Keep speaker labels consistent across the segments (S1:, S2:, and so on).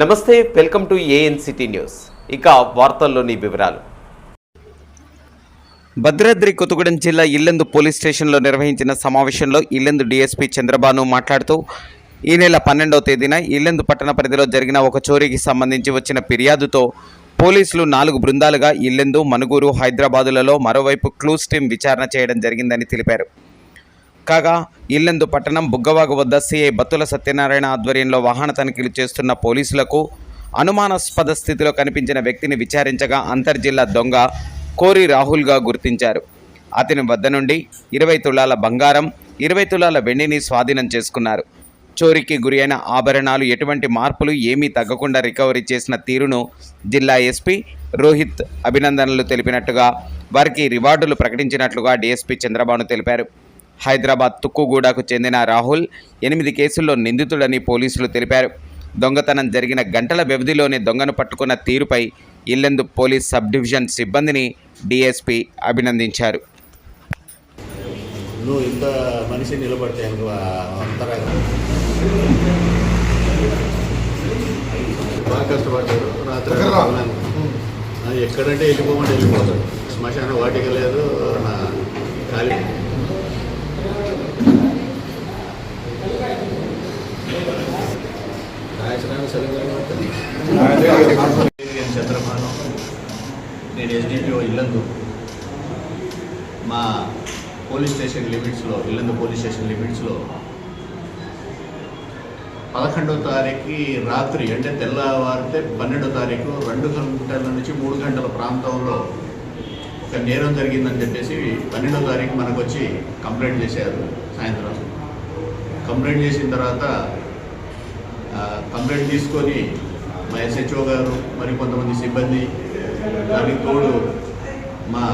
S1: నమస్తే welcome to ANCT news. ఇక వార్తల్లోని వివరాలు. భద్రాద్రి కొత్తగూడెం జిల్లా ఇల్లందు పోలీస్ స్టేషన్లో నిర్వహించిన సమావేశంలో ఇల్లందు డీఎస్పీ చంద్రబాను మాట్లాడుతూ ఈ నెల పన్నెండవ తేదీన ఇల్లందు పట్టణ పరిధిలో జరిగిన ఒక చోరీకి సంబంధించి వచ్చిన ఫిర్యాదుతో పోలీసులు నాలుగు బృందాలుగా ఇల్లెందు మనుగూరు హైదరాబాదులలో మరోవైపు క్లూస్ టీం విచారణ చేయడం జరిగిందని తెలిపారు. కాగా ఇల్లెందు పట్టణం బుగ్గవాగు వద్ద సిఐ బత్తుల సత్యనారాయణ ఆధ్వర్యంలో వాహన తనిఖీలు చేస్తున్న పోలీసులకు అనుమానాస్పద స్థితిలో కనిపించిన వ్యక్తిని విచారించగా అంతర్జిల్లా దొంగ కోరి రాహుల్గా గుర్తించారు. అతని వద్ద నుండి ఇరవై తులాల బంగారం ఇరవై తులాల వెండిని స్వాధీనం చేసుకున్నారు. చోరీకి గురైన ఆభరణాలు ఎటువంటి మార్పులు ఏమీ తగ్గకుండా రికవరీ చేసిన తీరును జిల్లా ఎస్పీ రోహిత్ అభినందనలు తెలిపినట్టుగా వారికి రివార్డులు ప్రకటించినట్లుగా డీఎస్పీ చంద్రబాబు తెలిపారు. హైదరాబాద్ తుక్కుగూడకు చెందిన రాహుల్ ఎనిమిది కేసుల్లో నిందితుడని పోలీసులు తెలిపారు. దొంగతనం జరిగిన గంటల వ్యవధిలోనే దొంగను పట్టుకున్న తీరుపై ఇల్లెందు పోలీస్ సబ్ డివిజన్ సిబ్బందిని డీఎస్పీ అభినందించారు.
S2: నువ్వు ఇంత మనిషి నిలబడితే అంతరా బాగా కష్టపడ్డాడు రాత్రి ఎక్కడంటే వెళ్ళిపోమంటే వెళ్ళిపోతాడు శ్మశాన వాటిక లేదు నా ఖాళీ. రాయచరాన్ని సరిగ్గా నేను చంద్రబాను నేను ఎస్డిపిఓ ఇల్లందు. మా పోలీస్ స్టేషన్ లిమిట్స్లో ఇల్లందు పోలీస్ స్టేషన్ లిమిట్స్లో పదకొండో తారీఖు రాత్రి అంటే తెల్లవారితే పన్నెండో తారీఖు రెండు గంటల నుంచి మూడు గంటల ప్రాంతంలో ఒక నేరం జరిగిందని చెప్పేసి పన్నెండో తారీఖు మనకు వచ్చి కంప్లైంట్ చేశారు సాయంత్రం. కంప్లైంట్ చేసిన తర్వాత కంప్లైంట్ తీసుకొని మా ఎస్హెచ్ఓ గారు మరి కొంతమంది సిబ్బంది దానికి తోడు మా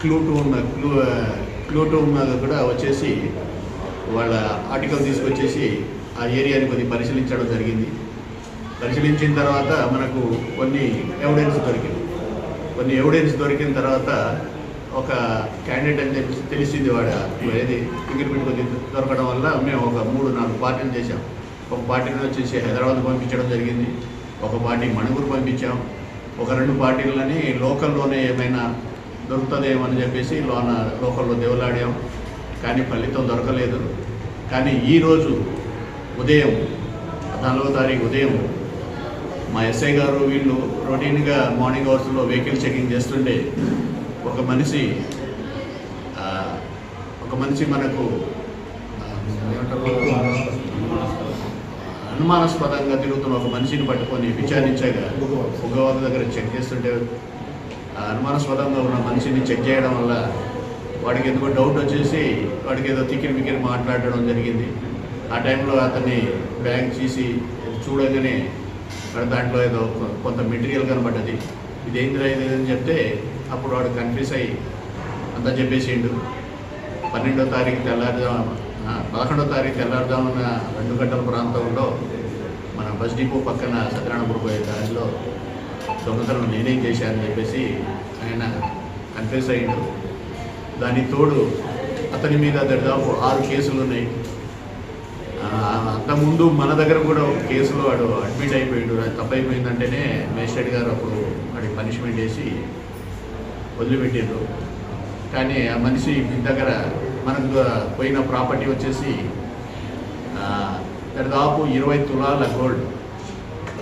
S2: క్లూ టూ ఉన్న క్లూ క్లూ టూ కూడా వచ్చేసి వాళ్ళ ఆర్టికల్ తీసుకొచ్చేసి ఆ ఏరియాని కొద్దిగా పరిశీలించడం జరిగింది. పరిశీలించిన తర్వాత మనకు కొన్ని ఎవిడెన్స్ దొరికింది. కొన్ని ఎవిడెన్స్ దొరికిన తర్వాత ఒక క్యాండిడేట్ అని చెప్పి తెలిసింది వాడు ఏది ఫింగర్ కొద్ది కొద్దిగా దొరకడం వల్ల మేము ఒక మూడు నాలుగు పార్టీలు చేశాం. ఒక పార్టీని వచ్చేసి హైదరాబాద్ పంపించడం జరిగింది. ఒక పార్టీ మణిపూర్ పంపించాం. ఒక రెండు పార్టీలని లోకల్లోనే ఏమైనా దొరుకుతుందేమని అని చెప్పేసి లోన లోకల్లో దేవులాడాం. కానీ ఫలితం దొరకలేదు. కానీ ఈరోజు ఉదయం నాలుగో తారీఖు ఉదయం మా ఎస్ఐ గారు వీళ్ళు రొటీన్గా మార్నింగ్ అవర్స్లో వెహికల్ చెకింగ్ చేస్తుండే ఒక మనిషి ఒక మనిషి మనకు అనుమానాస్పదంగా తిరుగుతున్న ఒక మనిషిని పట్టుకొని విచారించగా ఉగ్రవాద దగ్గర చెక్ చేస్తుంటే ఆ అనుమానాస్పదంగా ఉన్న మనిషిని చెక్ చేయడం వల్ల వాడికి ఎందుకో డౌట్ వచ్చేసి వాడికి ఏదో తిక్కిరి మిక్కిరి మాట్లాడడం జరిగింది. ఆ టైంలో అతన్ని బ్యాగ్ చేసి చూడగానే వాడి దాంట్లో ఏదో కొంత మెటీరియల్ కనబడ్డది. ఇది ఏందిరా ఇది అని చెప్తే అప్పుడు వాడు కన్ఫ్యూస్ అయ్యి అంతా చెప్పేసిండు. పన్నెండో తారీఖు తెల్లారుజాము పదకొండో తారీఖు తెల్లారుజామున రెండు గంటల ప్రాంతంలో మన బస్ డిపో పక్కన సత్యనారాయణపూర్ పోయే దారిలో దొంగతనం నేనేం చేశానని చెప్పేసి ఆయన కన్ఫ్యూస్ అయ్యిండు. దాని తోడు అతని మీద దాదాపు ఆరు కేసులు ఉన్నాయి. అంతకుముందు మన దగ్గర కూడా ఒక కేసులో వాడు అడ్మిట్ అయిపోయాడు. అది తప్పైపోయిందంటేనే మేజిస్ట్రేట్ గారు అప్పుడు వాడికి పనిష్మెంట్ వేసి వదిలిపెట్టారు కానీ ఆ మనిషి దగ్గర మనకు పోయిన ప్రాపర్టీ వచ్చేసి దాదాపు ఇరవై తులాల గోల్డ్.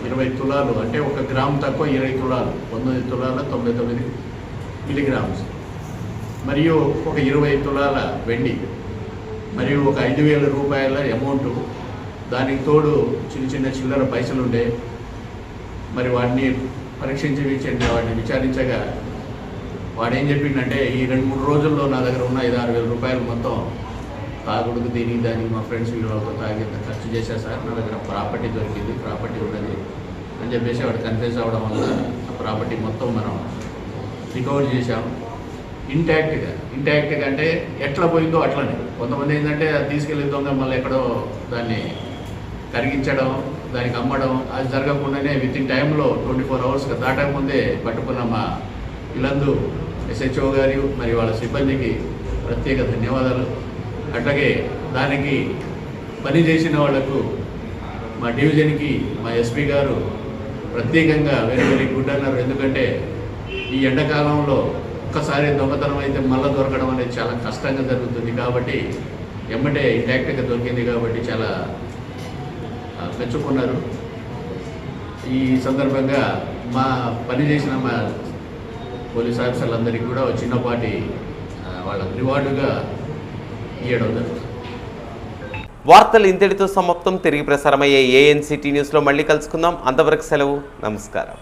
S2: ఇరవై తులాలు అంటే ఒక గ్రామ్ తక్కువ ఇరవై తులాలు పంతొమ్మిది తులాల తొంభై తొమ్మిది మిలిగ్రామ్స్. మరియు ఒక ఇరవై తులాల వెండి మరియు ఒక ఐదు వేల రూపాయల అమౌంట్. దానికి తోడు చిన్న చిన్న చిల్లర పైసలు ఉండే మరి వాటిని పరీక్షించి వాడిని వాటిని విచారించగా వాడు ఏం చెప్పిండంటే ఈ రెండు మూడు రోజుల్లో నా దగ్గర ఉన్న ఐదు ఆరు వేల రూపాయలు మొత్తం తాగుడుకు దీనికి దానికి మా ఫ్రెండ్స్ వీళ్ళతో తాగి ఖర్చు చేశా సార్. నా దగ్గర ప్రాపర్టీ దొరికింది ప్రాపర్టీ ఉన్నది అని చెప్పేసి వాడు కన్ఫ్యూజ్ అవ్వడం వల్ల ఆ ప్రాపర్టీ మొత్తం మనం రికవర్ చేశాం. ఇంటాక్ట్గా. ఇంటాక్ట్గా అంటే ఎట్లా పోయిందో అట్లనే. కొంతమంది ఏంటంటే అది తీసుకెళ్ళే దొంగ మళ్ళీ ఎక్కడో దాన్ని కరిగించడం దానికి అమ్మడం అది జరగకుండానే విత్ ఇన్ టైంలో ట్వంటీ ఫోర్ అవర్స్ దాటకముందే పట్టుకున్న మా ఇలందు ఎస్హెచ్ఓ గారు మరి వాళ్ళ సిబ్బందికి ప్రత్యేక ధన్యవాదాలు. అట్లాగే దానికి పని చేసిన వాళ్ళకు మా డివిజన్కి మా ఎస్పీ గారు ప్రత్యేకంగా వెరీ వెరీ గుడ్ అన్నారు ఎందుకంటే ఈ ఎండాకాలంలో ఒక్కసారి దొంగతనం అయితే మళ్ళీ దొరకడం అనేది చాలా కష్టంగా జరుగుతుంది కాబట్టి ఎమ్మటే ఇంటాక్ట్గా దొరికింది కాబట్టి చాలా మెచ్చుకున్నారు. ఈ సందర్భంగా మా పని చేసిన మా పోలీస్ ఆఫీసర్లందరికీ కూడా చిన్నపాటి వాళ్ళ రివార్డుగా ఇవ్వడం జరుగుతుంది.
S3: వార్తలు ఇంతటితో సమాప్తం. తిరిగి ప్రసారమయ్యే ఏఎన్సిటీ న్యూస్లో మళ్ళీ కలుసుకుందాం. అంతవరకు సెలవు. నమస్కారం.